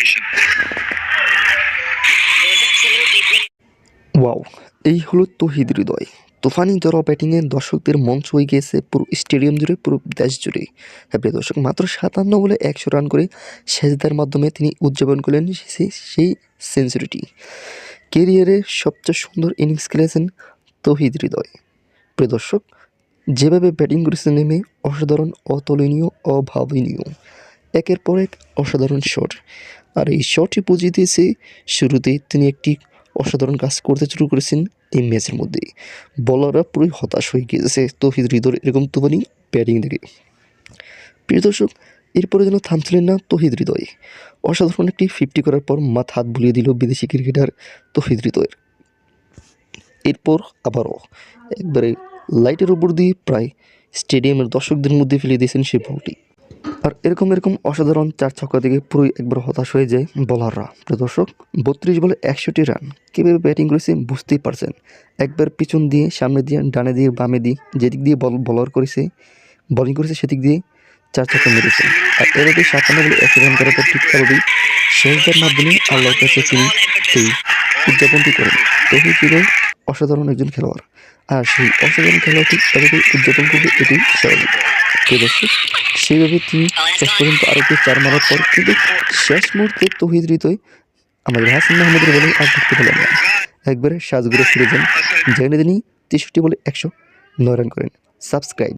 Information wow এই হলো তহিদ হৃদয়। তুফানি জড়ো ব্যাটিংয়ে দর্শকদের মঞ্চ হয়ে গিয়েছে পুরো স্টেডিয়াম জুড়ে, পুরো দেশ জুড়ে। হ্যাঁ প্রিয় দর্শক, মাত্র সাতান্ন বলে একশো রান করে সেজদার মাধ্যমে তিনি উদযাপন করলেন সেই সেঞ্চুরিটি কেরিয়ারের সবচেয়ে সুন্দর ইনিংস খেলেছেন তহিদ হৃদয়। প্রিয় দর্শক, যেভাবে ব্যাটিং করেছেন নেমে অসাধারণ অতুলনীয়, অভাবনীয়। একের পর এক অসাধারণ শট আর এই শটটি বুঝিয়ে দিয়েছে। শুরুতেই তিনি একটি অসাধারণ কাজ করতে শুরু করেছেন এই ম্যাচের মধ্যে। বলাররা পুরোই হতাশ হয়ে গিয়েছে। তহিদ হৃদয়ের এরকম তুফানি ব্যাটিং দেখে। প্রিয় দর্শক, এরপরে যেন থামছিলেন না তহিদ হৃদয়। অসাধারণ একটি ফিফটি করার পর মাথা হাত বুলিয়ে দিল বিদেশি ক্রিকেটার তহিদ হৃদয়ের। এরপর আবারও একবারে লাইটের উপর দিয়ে প্রায় স্টেডিয়ামের দর্শকদের মধ্যে ফেলে দিয়েছেন সেই বলটি। আর এরকম এরকম অসাধারণ চার ছক্কা থেকে পুরোই একবার হতাশ হয়ে যায় বলাররা। দর্শক, বত্রিশ বলে একষট্টি রান। কীভাবে ব্যাটিং করেছে বুঝতেই পারছেন। একবার পিছন দিয়ে, সামনে দিয়ে, ডানে দিয়ে, বামে দিয়ে, যেদিক দিয়ে বল বলার করেছে বলিং করেছে সেদিক দিয়ে চার ছক্কা মেরেছে। আর এর আগে সাতান্ন বলে একশো রান করার পর ঠিক স্বাভাবিক শেষদার মাধ্যমে আল্লাহর কাছে তিনি সেই উদযাপনটি করেন। তবে ছিল অসাধারণ একজন খেলোয়াড়। আর সেই অসাধারণ খেলোয়াড়টি এভাবে উদযাপন করবে এটি স্বাভাবিক। প্রিয় দর্শক সেইভাবে তিনি শেষ পর্যন্ত কেউ চার মারার পর কিন্তু শেষ মুহূর্তে তহিদ হৃদয় আমাদের হাসান মাহমুদের বলে আর ঢুকতে পেলেন না। একবারে সাজগুলো ফিরে যান। যেখানে তিনি তেষট্টি বলে একশো। নয় রান করেন। সাবস্ক্রাইব।